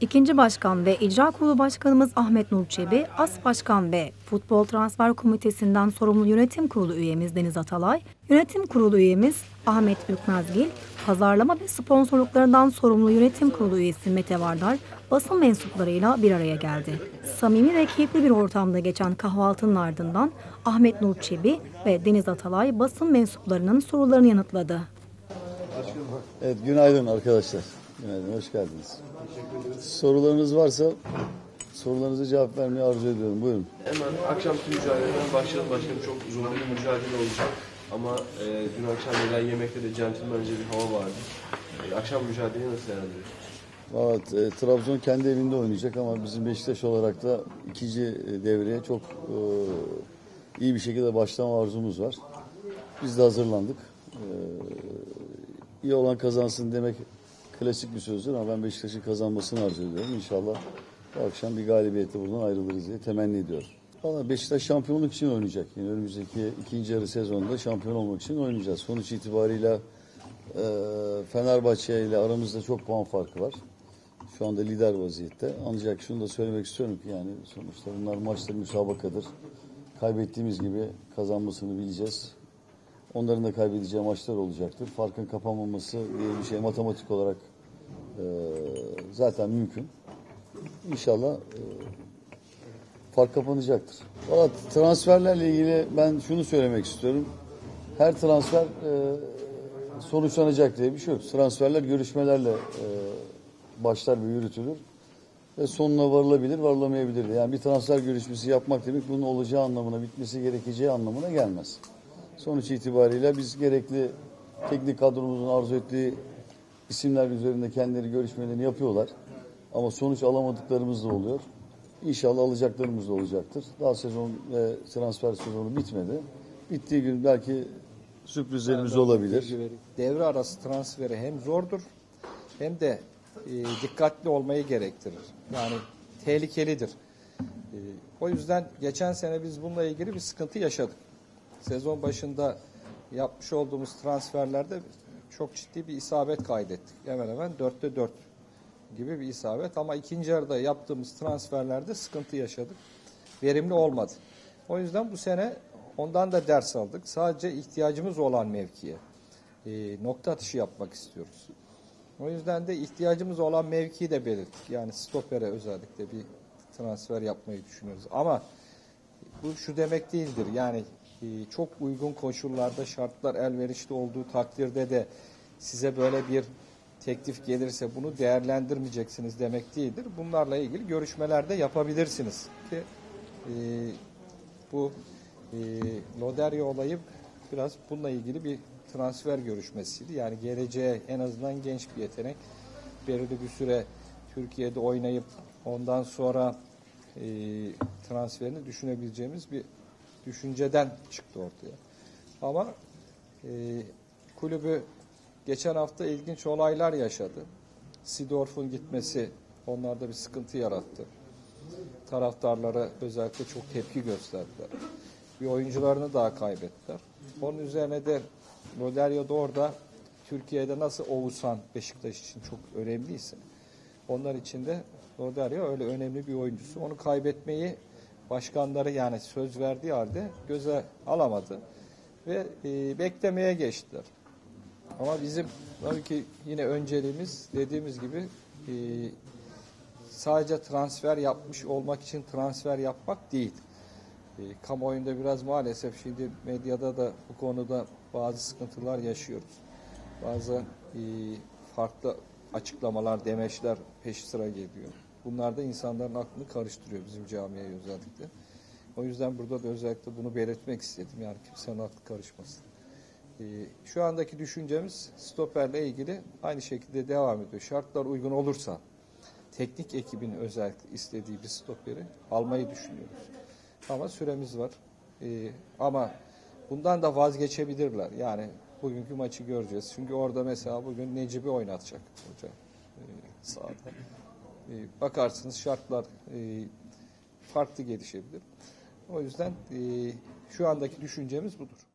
İkinci Başkan ve İcra Kurulu Başkanımız Ahmet Nur Çebi, As Başkan ve Futbol Transfer Komitesi'nden sorumlu Yönetim Kurulu üyemiz Deniz Atalay, Yönetim Kurulu üyemiz Ahmet Bükmezgil, Pazarlama ve sponsorluklarından sorumlu Yönetim Kurulu üyesi Mete Vardar, basın mensuplarıyla bir araya geldi. Samimi ve keyifli bir ortamda geçen kahvaltının ardından Ahmet Nur Çebi ve Deniz Atalay basın mensuplarının sorularını yanıtladı. Evet, günaydın arkadaşlar. Günaydın, hoş geldiniz. Sorularınız varsa sorularınıza cevap vermeyi arzu ediyorum. Buyurun. Hemen akşamki mücadeleden başlayalım başkanım. Çok zorlu bir mücadele olacak. Ama e, dün akşam yenen yemekte de centilmence bir hava vardı. E, akşam mücadeleyi nasıl değerlendiriyorsunuz? Evet, e, Trabzon kendi evinde oynayacak ama bizim Beşiktaş olarak da ikinci e, devreye çok e, iyi bir şekilde başlama arzumuz var. Biz de hazırlandık. E, iyi olan kazansın demek klasik bir sözdür ama ben Beşiktaş'ın kazanmasını arzu ediyorum. İnşallah bu akşam bir galibiyetle buradan ayrılırız diye temenni ediyorum. Valla Beşiktaş şampiyonluk için oynayacak. Yani önümüzdeki ikinci yarı sezonunda şampiyon olmak için oynayacağız. Sonuç itibariyle e, Fenerbahçe ile aramızda çok puan farkı var. Şu anda lider vaziyette. Ancak şunu da söylemek istiyorum ki yani sonuçta bunlar maçlar müsabakadır. Kaybettiğimiz gibi kazanmasını bileceğiz. Onların da kaybedeceği maçlar olacaktır. Farkın kapanmaması diye bir şey matematik olarak e, zaten mümkün. İnşallah e, fark kapanacaktır. Valla transferlerle ilgili ben şunu söylemek istiyorum. Her transfer e, sonuçlanacak diye bir şey yok. Transferler görüşmelerle e, başlar ve yürütülür. Ve sonuna varılabilir, varılamayabilir. Yani bir transfer görüşmesi yapmak demek bunun olacağı anlamına, bitmesi gerekeceği anlamına gelmez. Sonuç itibariyle biz gerekli teknik kadromuzun arzu ettiği isimler üzerinde kendileri görüşmelerini yapıyorlar. Ama sonuç alamadıklarımız da oluyor. İnşallah alacaklarımız da olacaktır. Daha sezon ve transfer sezonu bitmedi. Bittiği gün belki sürprizlerimiz olabilir. Devre arası transferi hem zordur hem de e, dikkatli olmayı gerektirir. Yani tehlikelidir. E, o yüzden geçen sene biz bununla ilgili bir sıkıntı yaşadık. Sezon başında yapmış olduğumuz transferlerde çok ciddi bir isabet kaydettik. Hemen hemen dörtte dört gibi bir isabet ama ikinci yarıda yaptığımız transferlerde sıkıntı yaşadık. Verimli olmadı. O yüzden bu sene ondan da ders aldık. Sadece ihtiyacımız olan mevkiye e, nokta atışı yapmak istiyoruz. O yüzden de ihtiyacımız olan mevkiyi de belirttik. Yani stopere özellikle bir transfer yapmayı düşünüyoruz. Ama bu şu demek değildir. Yani çok uygun koşullarda şartlar elverişli olduğu takdirde de size böyle bir teklif gelirse bunu değerlendirmeyeceksiniz demek değildir. Bunlarla ilgili görüşmelerde yapabilirsiniz. Ki e, bu e, Loderio olayı biraz bununla ilgili bir transfer görüşmesiydi. Yani geleceğe en azından genç bir yetenek belirli bir süre Türkiye'de oynayıp ondan sonra e, transferini düşünebileceğimiz bir düşünceden çıktı ortaya. Ama e, kulübü geçen hafta ilginç olaylar yaşadı. Sidorf'un gitmesi onlarda bir sıkıntı yarattı. Taraftarlara özellikle çok tepki gösterdiler. Bir oyuncularını daha kaybettiler. Onun üzerine de Loderio da orada Türkiye'de nasıl Oğuzhan Beşiktaş için çok önemliyse onlar için de Loderio öyle önemli bir oyuncusu. Onu kaybetmeyi başkanları yani söz verdiği halde göze alamadı ve e, beklemeye geçtiler. Ama bizim tabii ki yine önceliğimiz dediğimiz gibi e, sadece transfer yapmış olmak için transfer yapmak değil. E, kamuoyunda biraz maalesef şimdi medyada da bu konuda bazı sıkıntılar yaşıyoruz. Bazı e, farklı açıklamalar, demeçler peş sıra geliyor. Bunlar da insanların aklını karıştırıyor bizim camiye özellikle. O yüzden burada da özellikle bunu belirtmek istedim. Yani kimsenin aklı karışmasın. Ee, şu andaki düşüncemiz stoperle ilgili aynı şekilde devam ediyor. Şartlar uygun olursa teknik ekibin özellikle istediği bir stoperi almayı düşünüyoruz. Ama süremiz var. Ee, ama bundan da vazgeçebilirler. Yani bugünkü maçı göreceğiz. Çünkü orada mesela bugün Necip'i oynatacak hoca e, sahada. E, bakarsınız şartlar e, farklı gelişebilir. O yüzden e, şu andaki düşüncemiz budur.